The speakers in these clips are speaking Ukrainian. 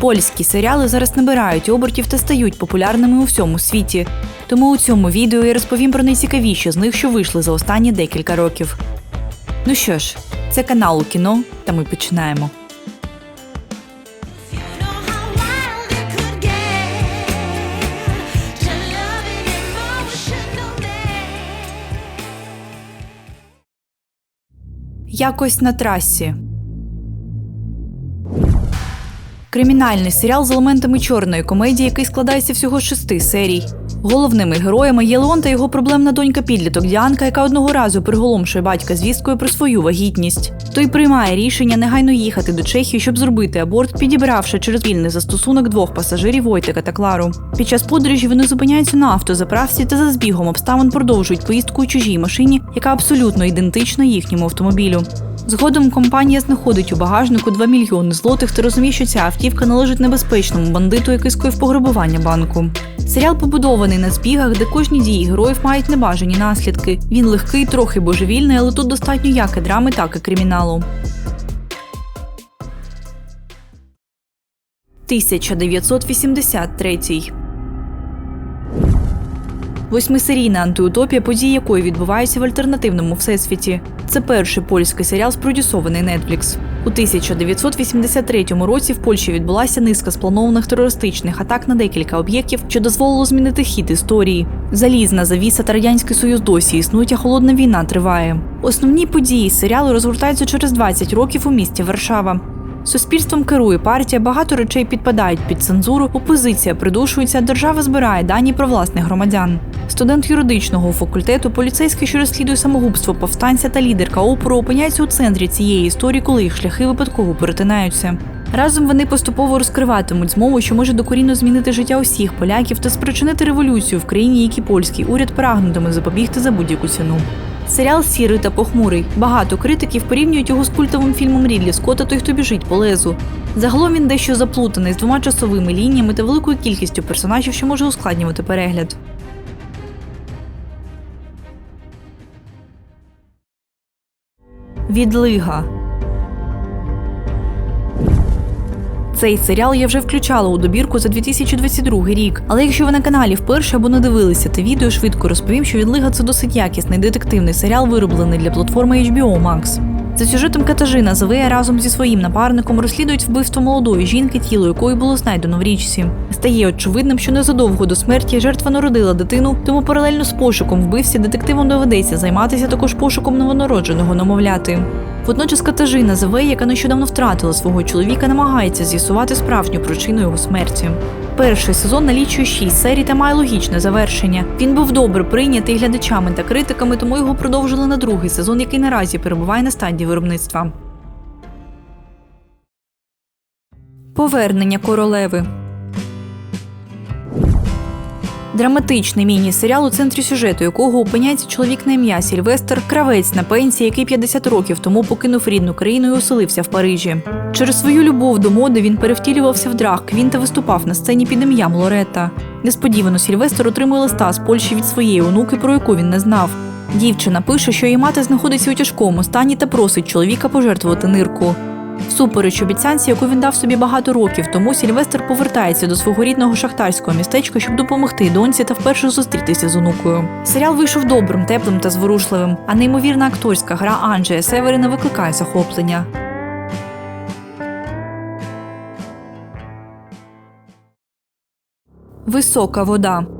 Польські серіали зараз набирають обертів та стають популярними у всьому світі. Тому у цьому відео я розповім про найцікавіші з них, що вийшли за останні декілька років. Ну що ж, це канал у кіно, та ми починаємо. Якось на трасі. Кримінальний серіал з елементами чорної комедії, який складається всього з шести серій. Головними героями є Леон та його проблемна донька підліток Діанка, яка одного разу приголомшує батька звісткою про свою вагітність. Той приймає рішення негайно їхати до Чехії, щоб зробити аборт, підібравши через вільний застосунок двох пасажирів Войтика та Клару. Під час подорожі вони зупиняються на автозаправці та за збігом обставин продовжують поїздку у чужій машині, яка абсолютно ідентична їхньому автомобілю. Згодом компанія знаходить у багажнику 2 мільйони злотих та розуміє, що ця автівка належить небезпечному бандиту, який скоїв пограбування банку. Серіал побудований на збігах, де кожні дії героїв мають небажані наслідки. Він легкий, трохи божевільний, але тут достатньо як і драми, так і криміналу. 1983 Восьмисерійна антиутопія, події якої відбуваються в альтернативному всесвіті. Це перший польський серіал, спродюсований Netflix. У 1983 році в Польщі відбулася низка спланованих терористичних атак на декілька об'єктів, що дозволило змінити хід історії. Залізна завіса та радянський союз досі існують, а холодна війна триває. Основні події серіалу розгортаються через 20 років у місті Варшава. Суспільством керує партія, багато речей підпадають під цензуру, опозиція придушується, держава збирає дані про власних громадян. Студент юридичного факультету, поліцейський, що розслідує самогубство повстанця та лідерка опору, опиняються у центрі цієї історії, коли їх шляхи випадково перетинаються. Разом вони поступово розкриватимуть змову, що може докорінно змінити життя усіх поляків та спричинити революцію в країні, якій польський уряд прагнутиме запобігти за будь-яку ціну. Серіал сірий та похмурий. Багато критиків порівнюють його з культовим фільмом Рідлі Скотта Той, хто біжить по лезу. Загалом він дещо заплутаний з двома часовими лініями та великою кількістю персонажів, що може ускладнювати перегляд. Відлига. Цей серіал я вже включала у добірку за 2022 рік. Але якщо ви на каналі вперше або не дивилися те відео, швидко розповім, що відлига це досить якісний детективний серіал, вироблений для платформи HBO Max. За сюжетом Катажина Завея разом зі своїм напарником розслідують вбивство молодої жінки, тіло якої було знайдено в річці. Стає очевидним, що незадовго до смерті жертва народила дитину, тому паралельно з пошуком вбивці детективам доведеться займатися також пошуком новонародженого немовляти. Водночас Катажина Завей, яка нещодавно втратила свого чоловіка, намагається з'ясувати справжню причину його смерті. Перший сезон налічує шість серій та має логічне завершення. Він був добре прийнятий глядачами та критиками, тому його продовжили на другий сезон, який наразі перебуває на стадії виробництва. Повернення королеви. Драматичний міні-серіал, у центрі сюжету якого опиняється чоловік на ім'я Сільвестр, кравець на пенсії, який 50 років тому покинув рідну країну і оселився в Парижі. Через свою любов до моди він перевтілювався в драг Квін та виступав на сцені під ім'ям Лоретта. Несподівано Сільвестр отримує листа з Польщі від своєї онуки, про яку він не знав. Дівчина пише, що її мати знаходиться у тяжкому стані та просить чоловіка пожертвувати нирку. Всупереч обіцянці, яку він дав собі багато років тому, Сільвестр повертається до свого рідного шахтарського містечка, щоб допомогти доньці та вперше зустрітися з онукою. Серіал вийшов добрим, теплим та зворушливим, а неймовірна акторська гра Анджея Северина викликає захоплення. Висока вода.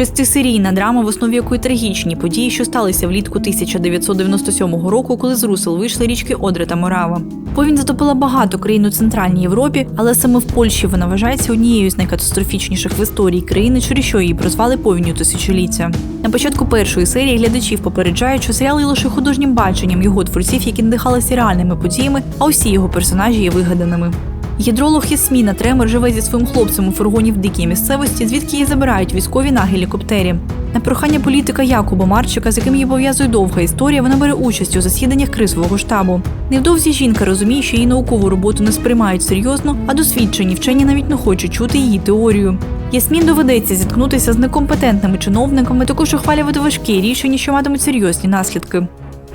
Шестисерійна драма, в основі якої трагічні події, що сталися влітку 1997 року, коли з Русел вийшли річки Одре та Морава. Повінь затопила багато країн у Центральній Європі, але саме в Польщі вона вважається однією з найкатастрофічніших в історії країни, через що її прозвали повінню тисячоліття. На початку першої серії глядачів попереджають, що серіал є лише художнім баченням його творців, які надихалися реальними подіями, а усі його персонажі є вигаданими. Гідролог Ясміна Тремер живе зі своїм хлопцем у фургоні в дикій місцевості, звідки її забирають військові на гелікоптері. На прохання політика Якуба Марчика, з яким її пов'язує довга історія, вона бере участь у засіданнях кризового штабу. Невдовзі жінка розуміє, що її наукову роботу не сприймають серйозно, а досвідчені вчені навіть не хочуть чути її теорію. Ясмін доведеться зіткнутися з некомпетентними чиновниками, також ухвалювати важкі рішення, що матимуть серйозні наслідки.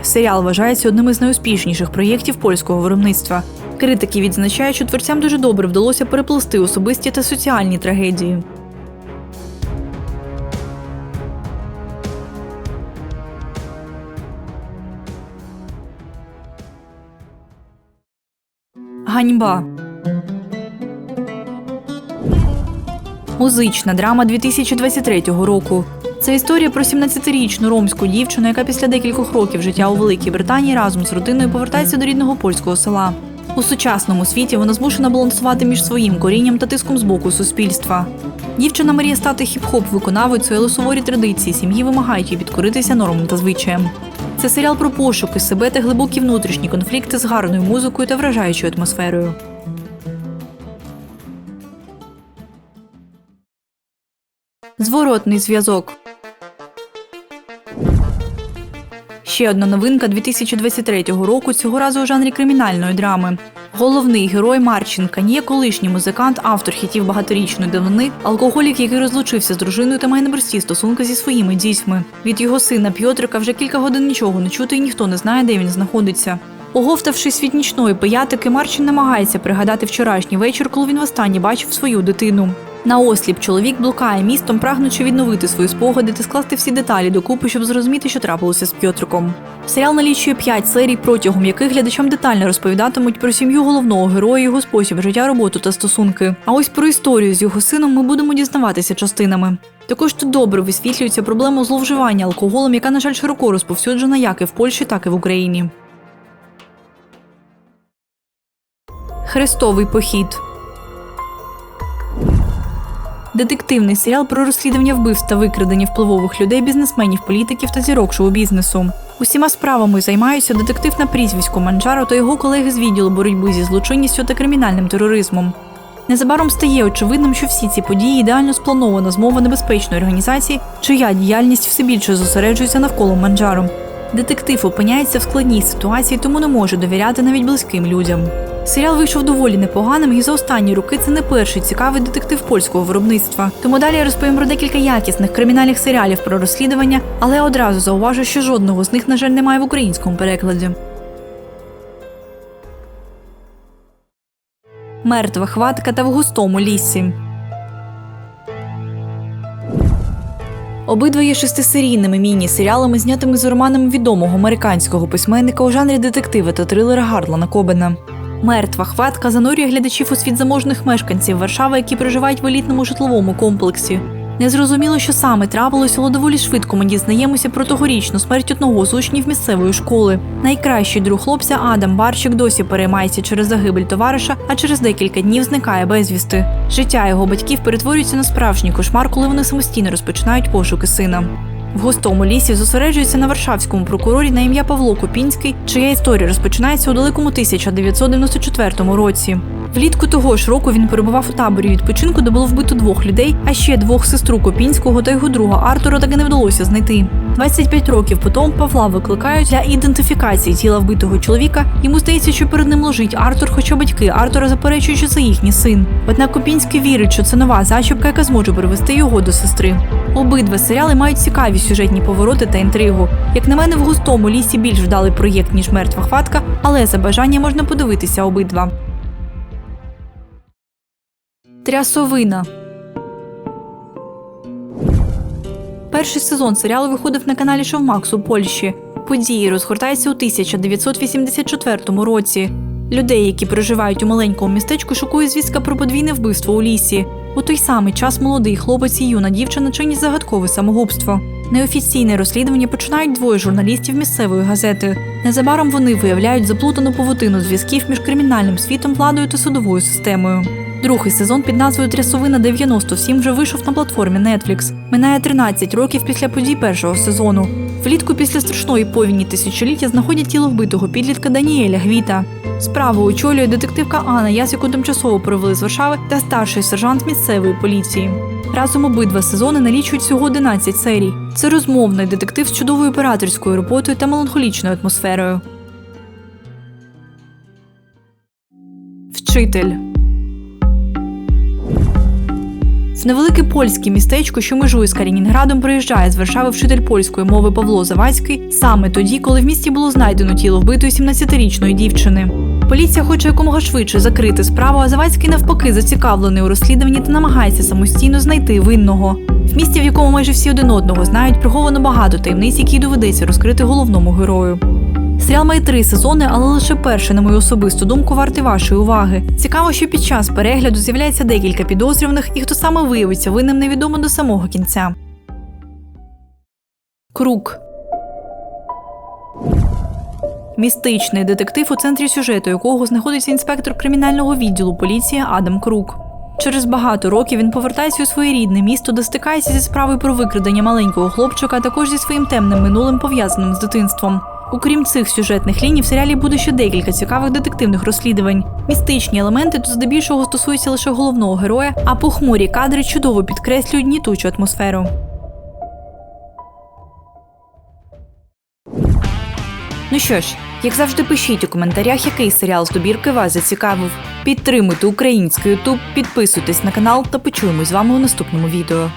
Серіал вважається одним із найуспішніших проєктів польського виробництва. Критики відзначають, що творцям дуже добре вдалося переплести особисті та соціальні трагедії. Ганьба. Музична драма 2023 року. Це історія про 17-річну ромську дівчину, яка після декількох років життя у Великій Британії разом з родиною повертається до рідного польського села. У сучасному світі вона змушена балансувати між своїм корінням та тиском з боку суспільства. Дівчина мріє стати хіп-хоп виконавицею, але суворі традиції сім'ї вимагають їй підкоритися нормам та звичаям. Це серіал про пошуки себе та глибокі внутрішні конфлікти з гарною музикою та вражаючою атмосферою. Зворотний зв'язок. Ще одна новинка 2023 року цього разу у жанрі кримінальної драми. Головний герой Марченка є колишній музикант, автор хітів багаторічної давнини, алкоголік, який розлучився з дружиною та має непрості стосунки зі своїми дітьми. Від його сина П'єтрика вже кілька годин нічого не чути, і ніхто не знає, де він знаходиться. Оговтавшись від нічної пиятики, Марчин намагається пригадати вчорашній вечір, коли він востаннє бачив свою дитину. На осліп чоловік блукає містом, прагнучи відновити свої спогади та скласти всі деталі докупи, щоб зрозуміти, що трапилося з П'єтриком. Серіал налічує п'ять серій, протягом яких глядачам детально розповідатимуть про сім'ю головного героя, його спосіб життя, роботу та стосунки. А ось про історію з його сином ми будемо дізнаватися частинами. Також тут добре висвітлюється проблема зловживання алкоголем, яка, на жаль, широко розповсюджена як і в Польщі, так і в Україні. Хрестовий похід. Детективний серіал про розслідування вбивств та викрадення впливових людей, бізнесменів, політиків та зірок шоу-бізнесу. Усіма справами займаються детектив на прізвисько Манджаро та його колеги з відділу боротьби зі злочинністю та кримінальним тероризмом. Незабаром стає очевидним, що всі ці події ідеально спланована змова небезпечної організації, чия діяльність все більше зосереджується навколо Манджаро. Детектив опиняється в складній ситуації, тому не може довіряти навіть близьким людям. Серіал вийшов доволі непоганим, і за останні роки це не перший цікавий детектив польського виробництва. Тому далі я розповім про декілька якісних кримінальних серіалів про розслідування, але одразу зауважу, що жодного з них, на жаль, немає в українському перекладі. Мертва хватка та в густому лісі. Обидва є шестисерійними міні-серіалами, знятими з романом відомого американського письменника у жанрі детектива та трилера Гарлана Кобена. Мертва хватка занурює глядачів у світ заможних мешканців Варшави, які проживають в елітному житловому комплексі. Незрозуміло, що саме трапилось, але доволі швидко ми дізнаємося про тогорічну смерть одного з учнів місцевої школи. Найкращий друг хлопця Адам Барчик досі переймається через загибель товариша, а через декілька днів зникає безвісти. Життя його батьків перетворюється на справжній кошмар, коли вони самостійно розпочинають пошуки сина. В густому лісі зосереджується на варшавському прокурорі на ім'я Павло Купінський, чия історія розпочинається у далекому 1994 році. Влітку того ж року він перебував у таборі відпочинку, де було вбито двох людей, а ще двох сестру Копінського та його друга Артура так і не вдалося знайти. 25 років потім Павла викликають для ідентифікації тіла вбитого чоловіка. Йому здається, що перед ним ложить Артур, хоча батьки Артура заперечують, що це їхній син. Однак Копінський вірить, що це нова зачіпка, яка зможе привести його до сестри. Обидва серіали мають цікаві сюжетні повороти та інтригу. Як на мене, в густому лісі більш вдалий проєкт, ніж мертва хватка, але за бажання можна подивитися обидва. Трясовина. Перший сезон серіалу виходив на каналі Шовмакс у Польщі. Події розгортаються у 1984 році. Людей, які проживають у маленькому містечку, шокує звістка про подвійне вбивство у лісі. У той самий час молодий хлопець і юна дівчина чинять загадкове самогубство. Неофіційне розслідування починають двоє журналістів місцевої газети. Незабаром вони виявляють заплутану павутину зв'язків між кримінальним світом, владою та судовою системою. Другий сезон під назвою Трясовина 97 вже вийшов на платформі Netflix. Минає 13 років після подій першого сезону. Влітку після страшної повіні тисячоліття знаходять тіло вбитого підлітка Даніеля Гвіта. Справу очолює детективка Анна, ясіку тимчасово провели з Варшави, та старший сержант місцевої поліції. Разом обидва сезони налічують всього 11 серій. Це розмовний детектив з чудовою операторською роботою та меланхолічною атмосферою. Вчитель. Невелике польське містечко, що межує з Калінінградом, приїжджає з Варшави вчитель польської мови Павло Завадський саме тоді, коли в місті було знайдено тіло вбитої 17-річної дівчини. Поліція хоче якомога швидше закрити справу, а Завадський навпаки зацікавлений у розслідуванні та намагається самостійно знайти винного. В місті, в якому майже всі один одного знають, приховано багато таємниць, які доведеться розкрити головному герою. Серіал має три сезони, але лише перший, на мою особисту думку, вартий вашої уваги. Цікаво, що під час перегляду з'являється декілька підозрюваних, і хто саме виявиться винним, невідомо до самого кінця. Круг Містичний детектив, у центрі сюжету якого знаходиться інспектор кримінального відділу поліції Адам Крук. Через багато років він повертається у своє рідне місто, де стикається зі справою про викрадення маленького хлопчика, а також зі своїм темним минулим пов'язаним з дитинством. Окрім цих сюжетних ліній, в серіалі буде ще декілька цікавих детективних розслідувань. Містичні елементи тут здебільшого стосуються лише головного героя, а похмурі кадри чудово підкреслюють гнітучу атмосферу. Ну що ж, як завжди, пишіть у коментарях, який серіал з добірки вас зацікавив. Підтримуйте український Ютуб, підписуйтесь на канал та почуємось з вами у наступному відео.